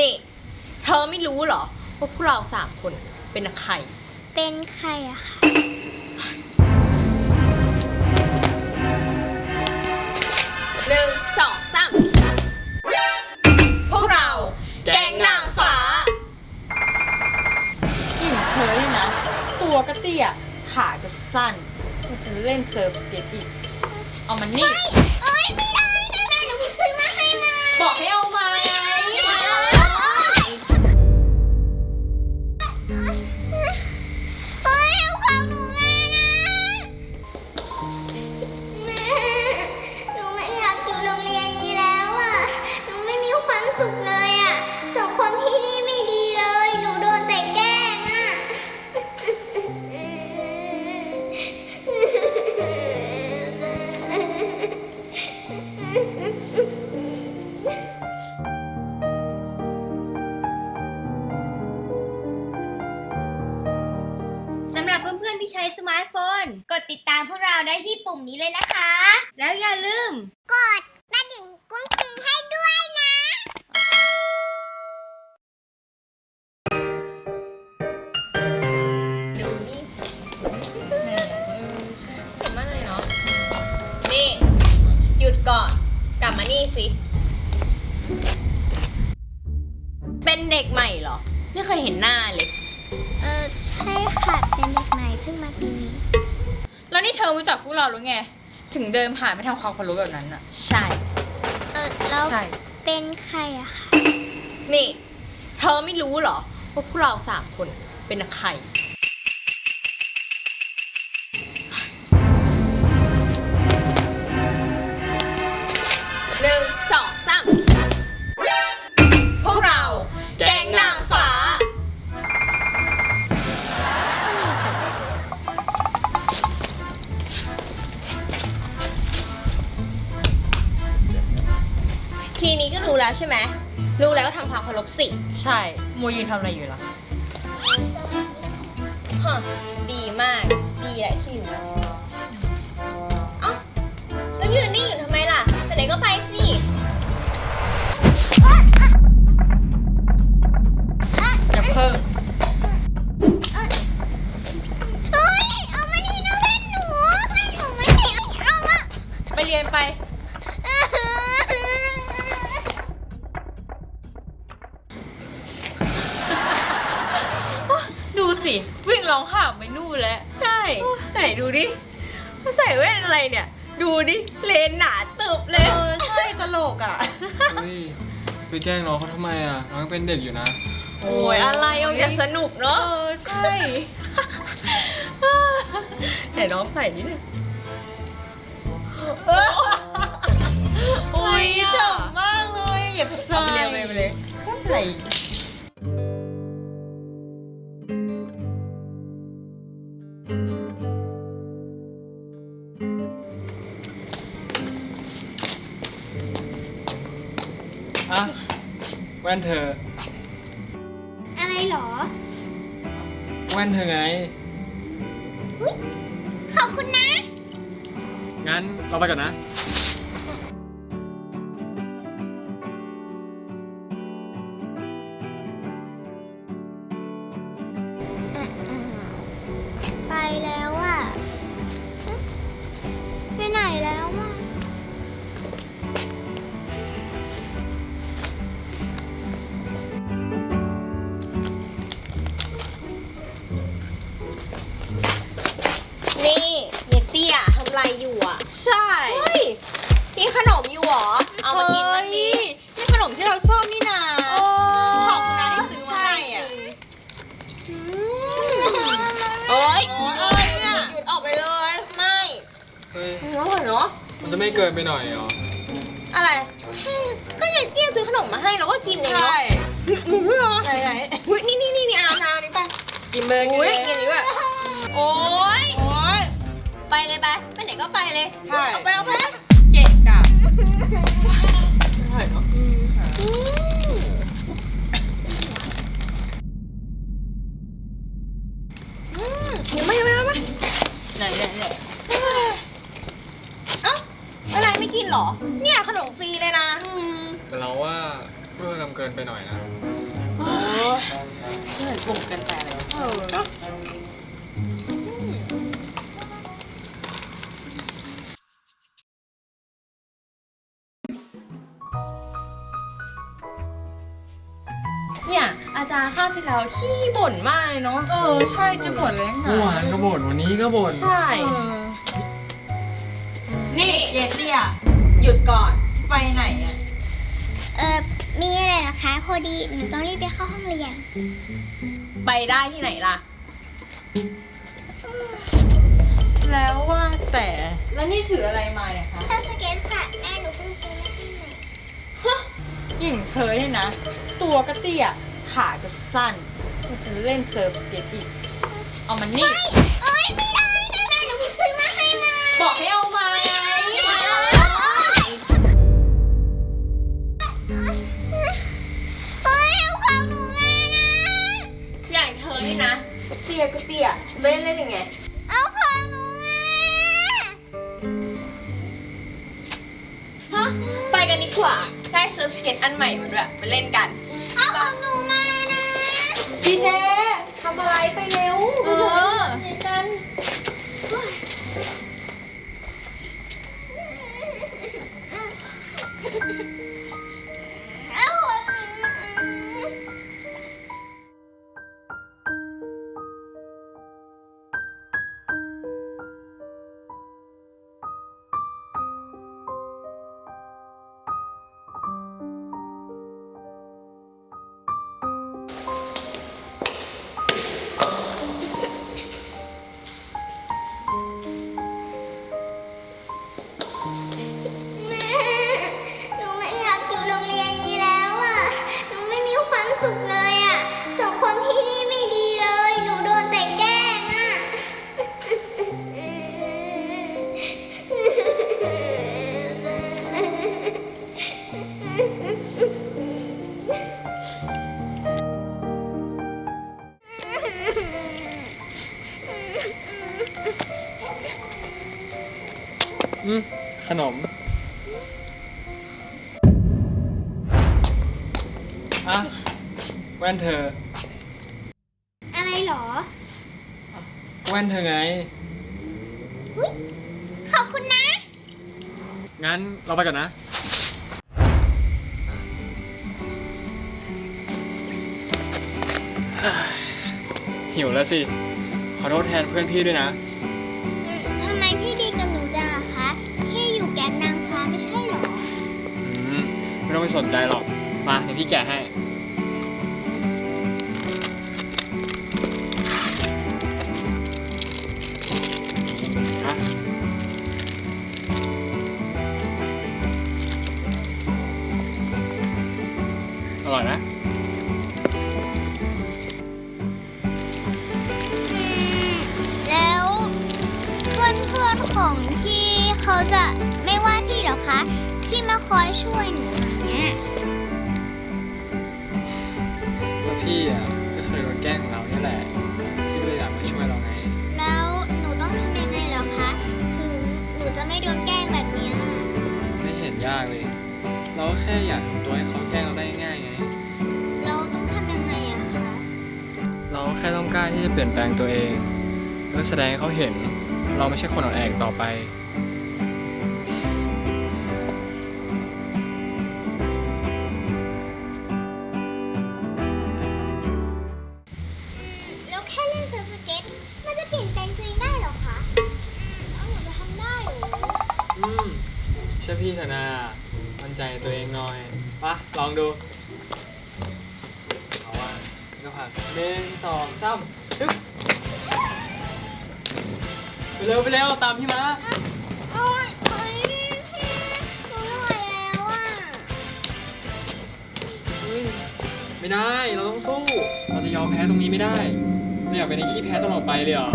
นี่ เธอไม่รู้เหรอว่าพวกเราสามคนเป็นใคร เป็นใครอะคะหนึ่งสองสามพวกเราแก๊งนางฟ้า กลิ่นเธอเนี่ยนะ ตัวก็เตี้ยขาก็สั้นมันจะเล่นเซิร์ฟสเก็ตอีกเอามันนี่ เอ้ยไม่ได้นะแม่หนูเพิ่งซื้อมาให้มา บอกให้เอา มานี่สิ เป็นเด็กใหม่เหรอ ไม่เคยเห็นหน้าเลย เออใช่ค่ะ เป็นเด็กใหม่เพิ่งมาปีนี้ แล้วนี่เธอรู้จักพวกเราหรือไง ถึงเดินผ่านไม่ทำความเคารพแบบนั้นอะใช่ เออแล้วใช่เป็นใครอะคะ นี่ เธอไม่รู้เหรอว่าพวกเราสามคนเป็นใคร แล้วใช่ไหมรู้แล้วก็ทำความเคารพสิใช่มัวยืนทำอะไรอยู่ล่ะ ฮะดีมาก ดีแหละที่อยู่นะเสิ วิ่งร้องห่ามไปนู่นแล้ว ใช่ ไหนดูดิใส่แว่นอะไรเนี่ย ดูดิ เลนหนาตึบเลย เออ ใช่ตลกอะ เฮ้ยไปแกล้งน้องเขาทำไมอะน้องยังเป็นเด็กอยู่นะ โอ้ยอะไรเอาอย่าสนุกเนาะ เออ ใช่ไหนน้องใส่ดิเนี่ยโอ้ยเจ๋งมากเลยอย่าใส่เอาไปเลยเอาไปเลยใส่ แว่นเธอ อะไรเหรอ แว่นเธอไงขอบคุณนะ งั้นเราไปก่อนนะ มันจะไม่เกินไปหน่อยเหรออะไร ก็ยายเตี้ยซื้อขนมมาให้เราก็กินเองเนาะหนูเหรอไหนไหนอุ้ยนี่นี่นี่นี่อาทานี่ไปกินเบอร์กินอุ้เลยยอย่างนี้แบบโอ๊ยโอ๊ยไปเลยไปไปไหนก็ไปเลยใช่เอาไปเอาไปเก่งกะยังไม่ยังไม่ยังไม่ไหนไหนไหน เอ้าอะไรไม่กิ นเหรอ เนี่ยขนมฟรีเลยนะแต่เราว่าเพื่อทำเกินไปหน่อยนะโอ้เหมือนปุ่มกันแต่เลยเออเนี่ยอาจารย์ข้าวที่แล้วขี้บ่นมากเลยเนาะ เออ ใช่จะบ่นเลยเมื่อวานก็บ่นวันนี้ก็บ่นใช่เออนี่เยเตี้ย หยุดก่อน ไปไหนอะ เออมีอะไรเหรอคะ พอดีหนูต้องรีบไปเข้าห้องเรียน ไปได้ที่ไหนล่ะ แล้วว่าแต่ แล้วนี่ถืออะไรมาเนี่ยคะ เธอสเก็ตค่ะ แม่หนูเพิ่งซื้อมาให้ใหม่อย่างเธอเนี่ยนะ ตัวก็เตี้ยขาก็สั้นมันจะเล่นเซิร์ฟสเก็ตอีก เอามันนี่เอ้ยไม่ได้ ตี้ยจะไม่เล่นยังไง เอาของหนูมาฮะ ไปกันดีกว่า ได้เซิร์ฟสเก็ตอันใหม่มาด้วยไปเล่นกัน เอาของหนูมานะดีเจทำอะไรไปเร็ว เออ อืมขนม อะ แว่นเธอ อะไรเหรอ แว่นเธอไงขอบคุณนะ งั้นเราไปก่อนนะ หิวแล้วสิ ขอโทษแทนเพื่อนพี่ด้วยนะ ไม่สนใจหรอก มาเดี๋ยวพี่แกะให้ฮะอร่อยนะอืมแล้วเพื่อนเพื่อนๆของพี่เขาจะไม่ว่าพี่เหรอคะ ที่มาคอยช่วยหนู พี่อะก็เคยโดนแกล้งของเราเนี่ยแหละพี่ก็เลยอยากมาช่วยเราไง แล้วหนูต้องทำยังไงเหรอคะ ถึงหนูจะไม่โดนแกล้งแบบเนี้ยไม่เห็นยากเลย เราก็แค่อยากทำตัวให้เขาแกล้งเราได้ง่ายๆไง เราต้องทำยังไงอะคะ เราแค่ต้องกล้าที่จะเปลี่ยนแปลงตัวเอง แล้วแสดงให้เขาเห็น เราไม่ใช่คนอ่อนแออีกต่อไป ดูเอาว่าก็ผ่านหนึ่งสองสามฮึบไปเร็วไปเร็วตามพี่มาโอ๊ยโอ๊ยพี่หนูไม่ไหวแล้วอะเฮ้ยไม่ได้เราต้องสู้ เราจะยอมแพ้ตรงนี้ไม่ได้ไม่อยากเป็นไอ้ขี้แพ้ตลอดไปเลยเหรอ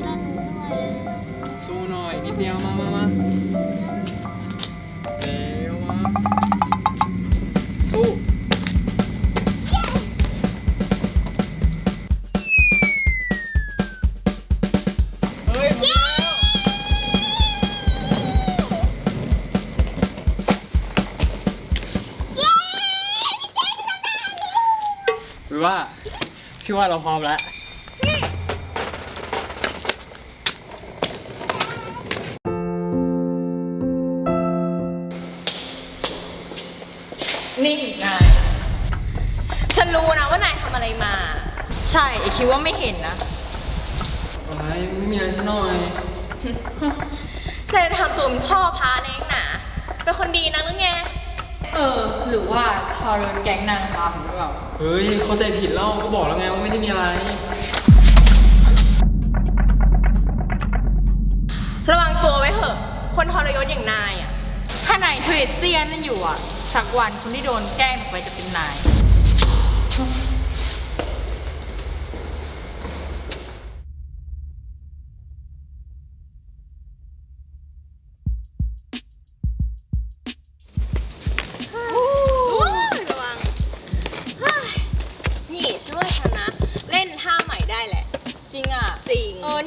แล้วหนูไม่ไหวแล้วสู้หน่อยนิดเดียวมามามา หรือว่า พี่ว่าเราพร้อมแล้ว นี่อีกนาย ฉันรู้นะว่านายทำอะไรมา ใช่ไอคิดว่าไม่เห็นนะ อะไรไม่มีอะไรซะหน่อย นายทำตัวเป็นพ่อพาเองหนา เป็นคนดีนะหรือไงเออ หรือว่าทอรนแก๊งนางฟ้าหรือเปล่าเฮ้ย เข้าใจผิดแล้วก็บอกแล้วไงว่าไม่ได้มีอะไร ระวังตัวไว้เถอะ คนทรยศอย่างนายอะ ถ้านายเทรดเซียนนั่นอยู่อะสักวันคนที่โดนแกล้งต่อไปจะเป็นนาย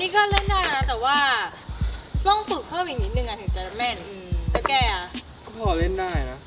นี่ก็เล่นได้นะแต่ว่าต้องฝึกเพิ่มอีกนิดนึงอะถึงจะแม่นอืมแล้วแกอะก็พอเล่นได้นะ